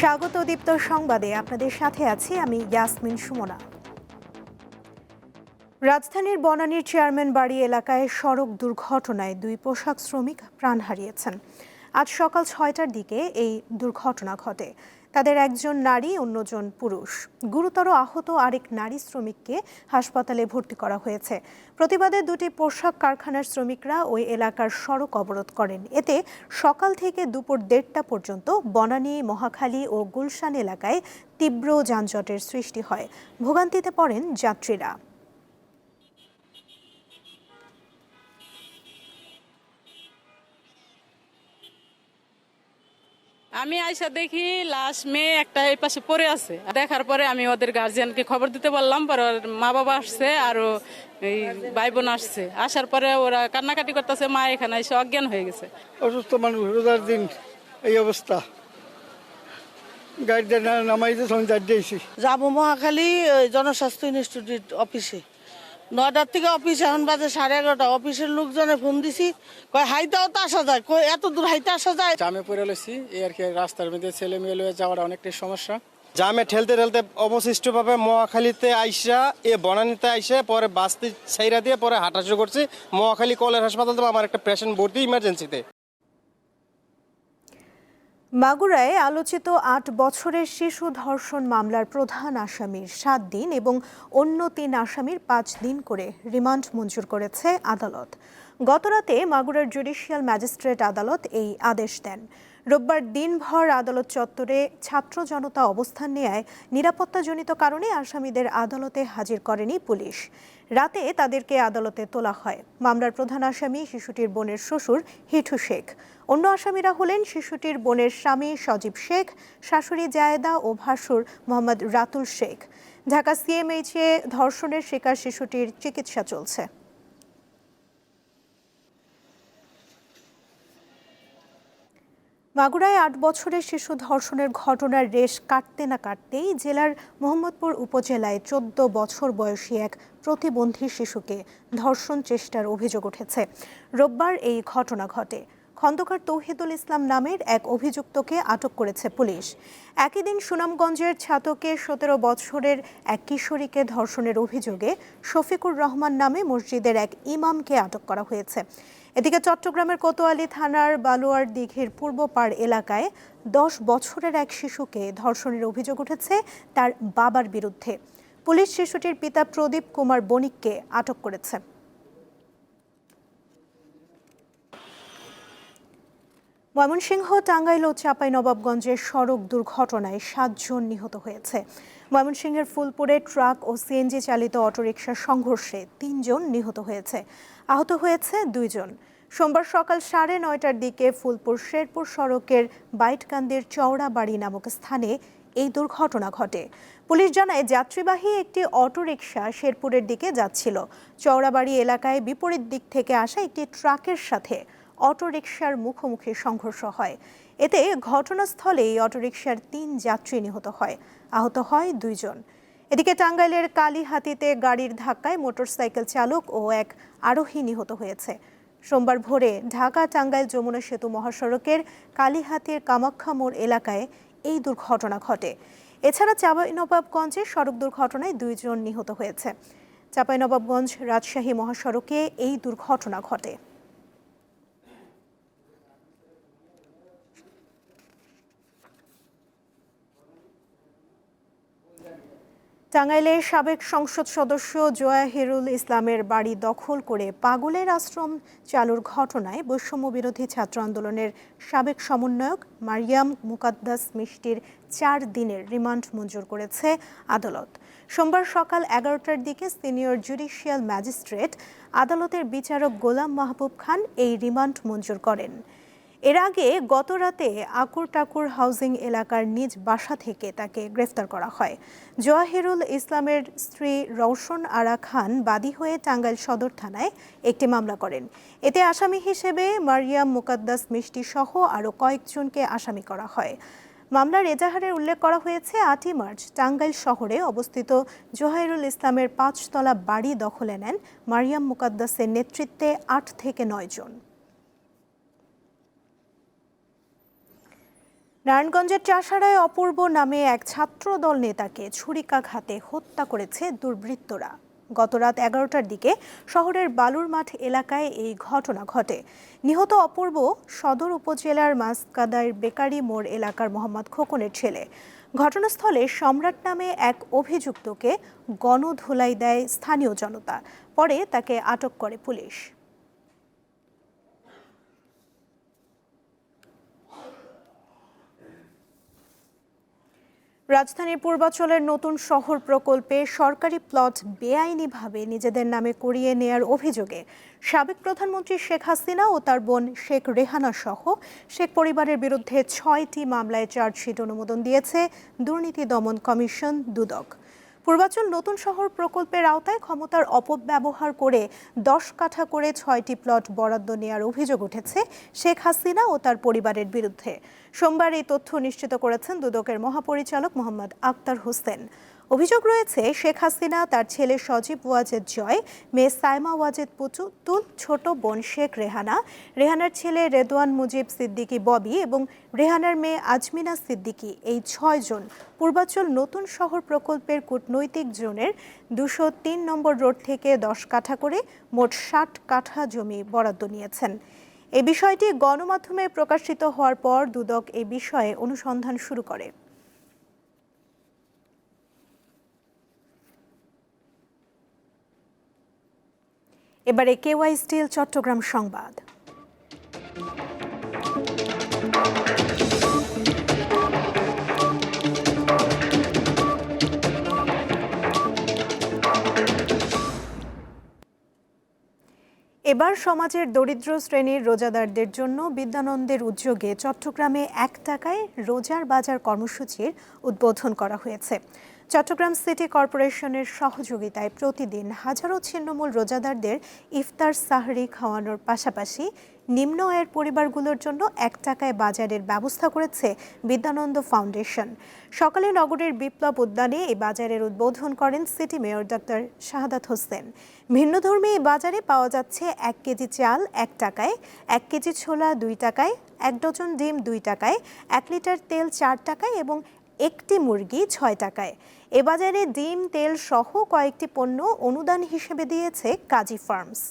স্বাগত দীপ্ত সংবাদে। আপনাদের সাথে আছি আমি ইয়াসমিন সুমনা। রাজধানীর বনানীর চেয়ারম্যান বাড়ি এলাকায় সড়ক দুর্ঘটনায় দুই পোশাক শ্রমিক প্রাণ হারিয়েছেন। আজ সকাল ছয়টার দিকে এই দুর্ঘটনা ঘটে। তাদের একজন নারী, অন্যজন পুরুষ। গুরুতর আহত আরেক নারী শ্রমিককে হাসপাতালে ভর্তি করা হয়েছে। প্রতিবাদে দুটি পোশাক কারখানার শ্রমিকরা ওই এলাকার সড়ক অবরোধ করেন। এতে সকাল থেকে দুপুর দেড়টা পর্যন্ত বনানী, মহাখালী ও গুলশান এলাকায় তীব্র যানজটের সৃষ্টি হয়। ভোগান্তিতে পড়েন যাত্রীরা। আমি আইসা দেখি লাশ মেয়ে একটা এই পাশে পড়ে আছে। দেখার পরে আমি ওদের গার্জিয়ানকে খবর দিতে পারলাম পরে ওর মা বাবা আসছে আরও এই ভাই বোন আসছে। আসার পরে ওরা কান্নাকাটি করতেছে মা এখানে এসে অজ্ঞান হয়ে গেছে। অসুস্থ মানুষ রোজার দিন এই অবস্থা। গাড়িতে নামাইতে যাইতেছি যাব মহাখালী ওই জনস্বাস্থ্য ইনস্টিটিউট অফিসে। নয়টার থেকে অফিস এখন বাজে সাড়ে এগারোটা। অফিসের লোকজনে ফোন দিছি কয় হাইতেও তো আসা যায়? কই এত দূর হাইতে আসা যায়? জামে পড়ে লইছি এই আর কি রাস্তার মধ্যে ছেলে মেয়ে লয়ে যাওয়ার অনেকটাই সমস্যা। জামে ঠেলতে ঠেলতে অবশিষ্টভাবে মহাখালীতে আইসা এ বনানিতে আইসা পরে বাসতে ছাইরা দিয়ে পরে হাঁটা শুরু করছি। মহাখালী কলের হাসপাতাল তো আমার একটা পেশেন্ট ভর্তি ইমার্জেন্সিতে মাগুরায় আলোচিত আট বছরের শিশু ধর্ষণ মামলার প্রধান আসামির সাত দিন এবং অন্য তিন আসামির পাঁচ দিন করে রিমান্ড মঞ্জুর করেছে আদালত। গতরাতে মাগুরার জুডিশিয়াল ম্যাজিস্ট্রেট আদালত এই আদেশ দেন। রোববার দিনভর আদালত চত্বরে ছাত্র জনতা অবস্থান নেয় নিরাপত্তাজনিত কারণে আসামিদের আদালতে হাজির করেনি পুলিশ। রাতে তাদেরকে আদালতে তোলা হয়। মামলার প্রধান আসামি শিশুটির বোনের শ্বশুর হিঠু শেখ। অন্য আসামিরা হলেন শিশুটির বোনের স্বামী সজীব শেখ, শাশুড়ি জায়েদা ও ভাসুর মোহাম্মদ রাতুল শেখ। ঢাকা সিএমএইচে ধর্ষণের শিকার শিশুটির চিকিৎসা চলছে। মাগুরায় আট বছরের শিশু ধর্ষণের ঘটনার রেশ কাটতে না কাটতেই জেলার মোহাম্মদপুর উপজেলায় চোদ্দ বছর বয়সী এক প্রতিবন্ধী শিশুকে ধর্ষণ চেষ্টার অভিযোগ উঠেছে। রোববার এই ঘটনা ঘটে। খন্দকার তৌহিদুল ইসলাম নামের এক অভিযুক্তকে আটক করেছে পুলিশ। একই দিন সুনামগঞ্জের ছাতকে সতেরো বছরের এক কিশোরীকে ধর্ষণের অভিযোগে শফিকুর রহমান নামে মসজিদের এক ইমামকে আটক করা হয়েছে। এদিকে চট্টগ্রামের কোতোয়ালি থানার বালুয়ার দিঘির পূর্ব পাড় এলাকায় দশ বছরের এক শিশুকে ধর্ষণের অভিযোগ উঠেছে তার বাবার বিরুদ্ধে। পুলিশ শিশুটির পিতা প্রদীপ কুমার বণিককে আটক করেছে। ময়মনসিংহ, টাঙ্গাইল ও চাঁপাইনবাবগঞ্জের সড়ক দুর্ঘটনায় সাতজন নিহত হয়েছে। ময়মনসিংহের ফুলপুরে ট্রাক ও সিএনজি চালিত অটোরিকশার সংঘর্ষে তিনজন নিহত হয়েছে। আহত হয়েছে দুইজন। সোমবার সকাল সাড়ে নয়টার দিকে ফুলপুর শেরপুর সড়কের বাইটকান্দির চওড়াবাড়ি নামক স্থানে এই দুর্ঘটনা ঘটে। পুলিশ জানায়, যাত্রীবাহী একটি অটোরিকশা শেরপুরের দিকে যাচ্ছিল। চওড়াবাড়ি এলাকায় বিপরীত দিক থেকে আসা একটি ট্রাকের সাথে অটোরিকশার মুখোমুখি সংঘর্ষ হয়। এতে ঘটনাস্থলেই অটোরিকশার তিন যাত্রী নিহত হয়। আহত হয় দুইজন। এদিকে টাঙ্গাইলের কালীহাতিতে গাড়ির ধাক্কায় মোটরসাইকেল চালক ও এক আরোহী নিহত হয়েছে। সোমবার ভোরে ঢাকা টাঙ্গাইল যমুনা সেতু মহাসড়কের কালীহাতির কামাখ্যা মোড় এলাকায় এই দুর্ঘটনা ঘটে। এছাড়া চাঁপাইনবাবগঞ্জে সড়ক দুর্ঘটনায় দুইজন নিহত হয়েছে। চাঁপাইনবাবগঞ্জ রাজশাহী মহাসড়কে এই দুর্ঘটনা ঘটে। টাঙ্গাইলের সাবেক সংসদ সদস্য জোয়াহিরুল ইসলামের বাড়ি দখল করে পাগলের আশ্রম চালুর ঘটনায় বৈষম্য বিরোধী ছাত্র আন্দোলনের সাবেক সমন্বয়ক মারিয়াম মুকাদ্দাস মিষ্টির চার দিনের রিমান্ড মঞ্জুর করেছে আদালত। সোমবার সকাল এগারোটার দিকে সিনিয়র জুডিশিয়াল ম্যাজিস্ট্রেট আদালতের বিচারক গোলাম মাহবুব খান এই রিমান্ড মঞ্জুর করেন। এর আগে গত রাতে আকুর টাকুর হাউজিং এলাকার নিজ বাসা থেকে তাকে গ্রেফতার করা হয়। জওয়াহিরুল ইসলামের স্ত্রী রওশন আরা খান বাদী হয়ে টাঙ্গাইল সদর থানায় একটি মামলা করেন। এতে আসামি হিসেবে মারিয়াম মুকাদ্দাস মিষ্টি সহ আরও কয়েকজনকে আসামি করা হয়। মামলার এজাহারে উল্লেখ করা হয়েছে, আটই মার্চ টাঙ্গাইল শহরে অবস্থিত জোহাইরুল ইসলামের পাঁচতলা বাড়ি দখলে নেন মারিয়াম মুকাদ্দাসের নেতৃত্বে আট থেকে নয় জন। নারায়ণগঞ্জের চাষাড়ায় অপূর্ব নামে এক ছাত্রদল নেতাকে ছুরিকাঘাতে হত্যা করেছে দুর্বৃত্তরা। গতরাত এগারোটার দিকে শহরের বালুরমাঠ এলাকায় এই ঘটনা ঘটে। নিহত অপূর্ব সদর উপজেলার মাসকাদার বেকারি মোড় এলাকার মোহাম্মদ খোকনের ছেলে। ঘটনাস্থলে সম্রাট নামে এক অভিযুক্তকে গণধোলাই দেয় স্থানীয় জনতা। পরে তাকে আটক করে পুলিশ। রাজধানীর পূর্বাচলের নতুন শহর প্রকল্পে সরকারি প্লট বেআইনিভাবে নিজেদের নামে করিয়ে নেয়ার অভিযোগে সাবেক প্রধানমন্ত্রী শেখ হাসিনা ও তার বোন শেখ রেহানা সহ শেখ পরিবারের বিরুদ্ধে ছয়টি মামলায় চার্জশিট অনুমোদন দিয়েছে দুর্নীতি দমন কমিশন দুদক। পূর্বাচল নতুন শহর প্রকল্পের আওতায় ক্ষমতার অপব্যবহার করে দশ কাঠা করে ছয়টি প্লট বরাদ্দ নেওয়ার অভিযোগ উঠেছে শেখ হাসিনা ও তার পরিবারের বিরুদ্ধে। সোমবার এই তথ্য নিশ্চিত করেছেন দুদকের মহাপরিচালক মোহাম্মদ আক্তার হোসেন। অভিযোগ রয়েছে, শেখ হাসিনা, তার ছেলে সজীব ওয়াজেদ জয়, মেয়ে সাইমা ওয়াজেদ পুতুল ছোট বোন শেখ রেহানা, রেহানার ছেলে রেদওয়ান মুজিব সিদ্দিকী ববি এবং রেহানার মেয়ে আজমিনা সিদ্দিকী। এই ছয়জন পূর্বাচল নতুন শহর প্রকল্পের কূটনৈতিক জোনের দুশো তিন নম্বর রোড থেকে দশ কাঠা করে মোট ষাট কাঠা জমি বরাদ্দ নিয়েছেন। এ বিষয়টি গণমাধ্যমে প্রকাশিত হওয়ার পর দুদক এই বিষয়ে অনুসন্ধান শুরু করে। এবারে কেওয়াই স্টিল, চট্টগ্রাম সংবাদ। এবার সমাজের দরিদ্র শ্রেণির রোজাদারদের জন্য বিদ্যানন্দের উদ্যোগে চট্টগ্রামে এক টাকায় রোজার বাজার কর্মসূচির উদ্বোধন করা হয়েছে। চট্টগ্রাম সিটি কর্পোরেশনের সহযোগিতায় প্রতিদিন হাজারো ছিন্নমূল রোজাদারদের ইফতার সাহরি খাওয়ানোর পাশাপাশি নিম্ন আয়ের পরিবারগুলোর জন্য এক টাকায় বাজারের ব্যবস্থা করেছে বিদ্যানন্দ ফাউন্ডেশন। সকালে নগরের বিপ্লব উদ্যানে এই বাজারের উদ্বোধন করেন city mayor doctor Shahadat Hossain. ভিন্নধর্মী এই বাজারে পাওয়া যাচ্ছে এক কেজি চাল এক টাকায়, এক কেজি ছোলা দুই টাকায়, এক ডজন ডিম দুই টাকায়, এক লিটার তেল চার টাকায় এবং একটি মুরগি ছয় টাকায়। এ বাজারে ডিম, তেল সহ কয়েকটি পণ্য অনুদান হিসেবে দিয়েছে কাজী ফার্মস।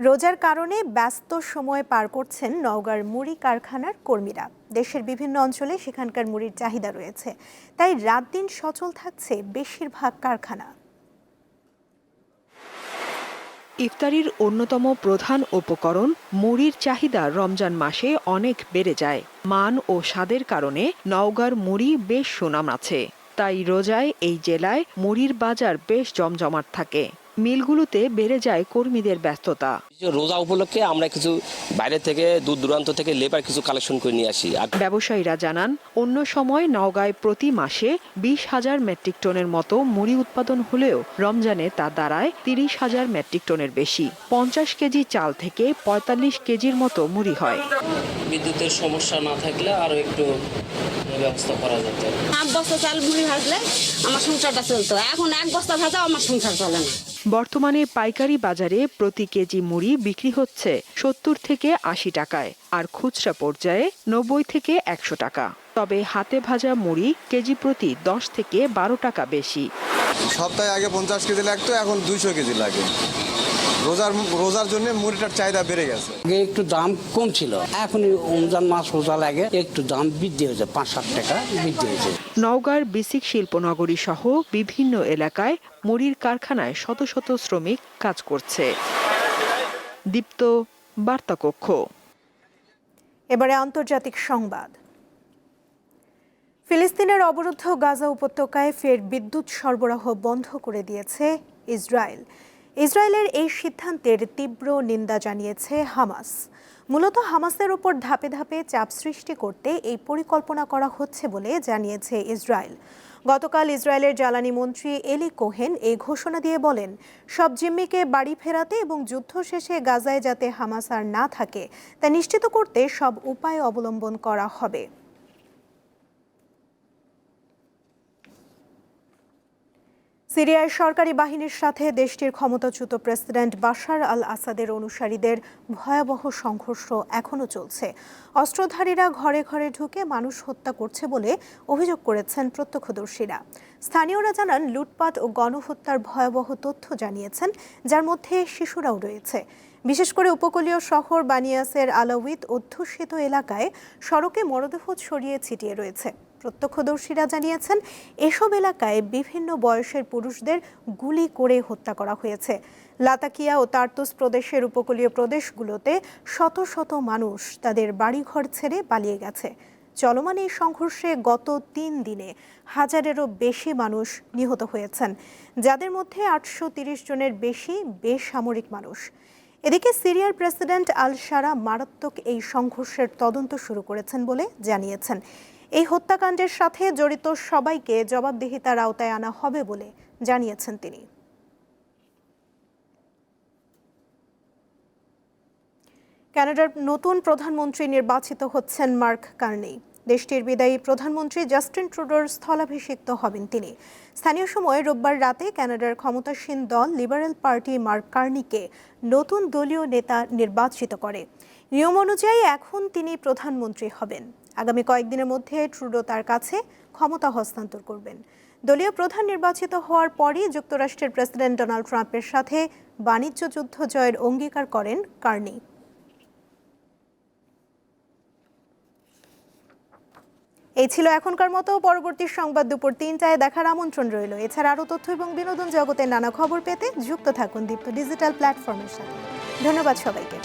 রোজার কারণে ব্যস্ত সময় পার করছেন নওগাঁর মুড়ি কারখানার কর্মীরা। দেশের বিভিন্ন অঞ্চলে সেখানকার মুড়ির চাহিদা রয়েছে। তাই রাত দিন সচল থাকছে বেশিরভাগ কারখানা। ইফতারির অন্যতম প্রধান উপকরণ মুড়ির চাহিদা রমজান মাসে অনেক বেড়ে যায়। মান ও স্বাদের কারণে নওগাঁর মুড়ি বেশ সুনাম আছে। তাই রোজায় এই জেলায় মুড়ির বাজার বেশ জমজমাট থাকে। মিলগুলোতে বেড়ে যায় কর্মীদের ব্যস্ততা। রোজা উপলক্ষে আমরা কিছু বাইরে থেকে দূর দূরান্ত থেকে লেবার কিছু কালেকশন করে নিয়ে আসি। আর ব্যবসায়ীরা জানান অন্য সময় নওগাঁয় প্রতি মাসে বিশ হাজার মেট্রিক টনের মতো মুড়ি উৎপাদন হলেও রমজানে তা দাঁড়ায় তিরিশ হাজার মেট্রিক টনের বেশি। পঞ্চাশ কেজি চাল থেকে পঁয়তাল্লিশ কেজির মতো মুড়ি হয়। বিদ্যুতের সমস্যা না থাকলে আরও একটু ব্যবস্থা করা যেত। আট বস্তা চাল মুড়ি ভাজলে আমার সংসারটা চলতো। এখন এক বস্তা ভাজাও আমার সংসার চলে না। বর্তমানে পাইকারি বাজারে প্রতি কেজি মুড়ি বিক্রি হচ্ছে সত্তর থেকে আশি টাকায় আর খুচরা পর্যায়ে নব্বই থেকে একশো টাকা। তবে হাতে ভাজা মুড়ি কেজি প্রতি দশ থেকে বারো টাকা বেশি। সপ্তাহে আগে পঞ্চাশ কেজি লাগতো, এখন দুইশো কেজি লাগে। রোজার রোজার জন্য মুড়িটার চাহিদা বেড়ে গেছে। আগে একটু দাম কম ছিল। এখন এই রমজান মাস রোজা লাগে একটু দাম বৃদ্ধি হয়েছে পাঁচ সাত টাকা বৃদ্ধি হয়েছে। নওগাঁর বিসিক শিল্পনগরী সহ বিভিন্ন এলাকায় মুড়ির কারখানায় শত শত শ্রমিক কাজ করছে। দীপ্ত বার্তাকক্ষ। এবারে আন্তর্জাতিক সংবাদ। ফিলিস্তিনের অবরুদ্ধ গাজা উপত্যকায় ফের বিদ্যুৎ সরবরাহ বন্ধ করে দিয়েছে ইসরায়েল। ইসরায়েলের এই সিদ্ধান্তের তীব্র নিন্দা জানিয়েছে হামাস। মূলত হামাসের ওপর ধাপে ধাপে চাপ সৃষ্টি করতে এই পরিকল্পনা করা হচ্ছে বলে জানিয়েছে ইসরায়েল। গতকাল ইসরায়েলের জ্বালানি মন্ত্রী এলি কোহেন এই ঘোষণা দিয়ে বলেন, সব জিম্মিকে বাড়ি ফেরাতে এবং যুদ্ধ শেষে গাজায় যাতে হামাস আর না থাকে, তা নিশ্চিত করতে সব উপায় অবলম্বন করা হবে। সিরিয়ায় সরকারি বাহিনীর সাথে দেশটির ক্ষমতাচ্যুত প্রেসিডেন্ট বাশার আল আসাদের অনুসারীদের ভয়াবহ সংঘর্ষ এখনও চলছে। অস্ত্রধারীরা ঘরে ঘরে ঢুকে মানুষ হত্যা করছে বলে অভিযোগ করেছেন প্রত্যক্ষদর্শীরা। স্থানীয়রা জানান, লুটপাট ও গণহত্যার ভয়াবহ তথ্য জানিয়েছেন, যার মধ্যে শিশুরাও রয়েছে। বিশেষ করে উপকূলীয় শহর বানিয়াসের আলাউইত অধ্যুষিত এলাকায় সড়কে মরদেহ ছড়িয়ে ছিটিয়ে রয়েছে। প্রত্যক্ষদর্শীরা জানিয়েছেন, এসব এলাকায় বিভিন্ন বয়সের পুরুষদের গুলি করে হত্যা করা হয়েছে। লাতাকিয়া ও তার্তুস প্রদেশের উপকূলীয় প্রদেশগুলোতে শত শত মানুষ তাদের বাড়িঘর ছেড়ে পালিয়ে গেছে। চলমান এই সংঘর্ষে গত তিন দিনে হাজারেরও বেশি মানুষ নিহত হয়েছেন, যাদের মধ্যে আটশো তিরিশ জনের বেশি বেসামরিক মানুষ। এদিকে সিরিয়ার প্রেসিডেন্ট আল সারা মারাত্মক এই সংঘর্ষের তদন্ত শুরু করেছেন বলে জানিয়েছেন। এই হত্যাকাণ্ডের সাথে জড়িত সবাইকে জবাবদিহিতার আওতায় আনা হবে বলে জানিয়েছেন তিনি। কানাডার নতুন প্রধানমন্ত্রী নির্বাচিত হচ্ছেন মার্ক কার্নি। দেশটির বিদায়ী প্রধানমন্ত্রী জাস্টিন ট্রুডোর স্থলাভিষিক্ত হবেন তিনি। স্থানীয় সময় রোববার রাতে কানাডার ক্ষমতাসীন দল লিবারেল পার্টি মার্ক কার্নিকে নতুন দলীয় নেতা নির্বাচিত করে। নিয়ম অনুযায়ী এখন তিনি প্রধানমন্ত্রী হবেন। আগামী কয়েকদিনের মধ্যে ট্রুডো তার কাছে ক্ষমতা হস্তান্তর করবেন। দলীয় প্রধান নির্বাচিত হওয়ার পরই যুক্তরাষ্ট্রের প্রেসিডেন্ট ডোনাল্ড ট্রাম্পের সাথে বাণিজ্য যুদ্ধ জয়ের অঙ্গীকার করেন কার্নি। এই ছিল এখনকার মতো। পরবর্তী সংবাদ দুপুর তিনটায় দেখার আমন্ত্রণ রইল। এছাড়া আরও তথ্য এবং বিনোদন জগতের নানা খবর পেতে যুক্ত থাকুন দীপ্ত ডিজিটাল প্ল্যাটফর্মের সাথে। ধন্যবাদ সবাইকে।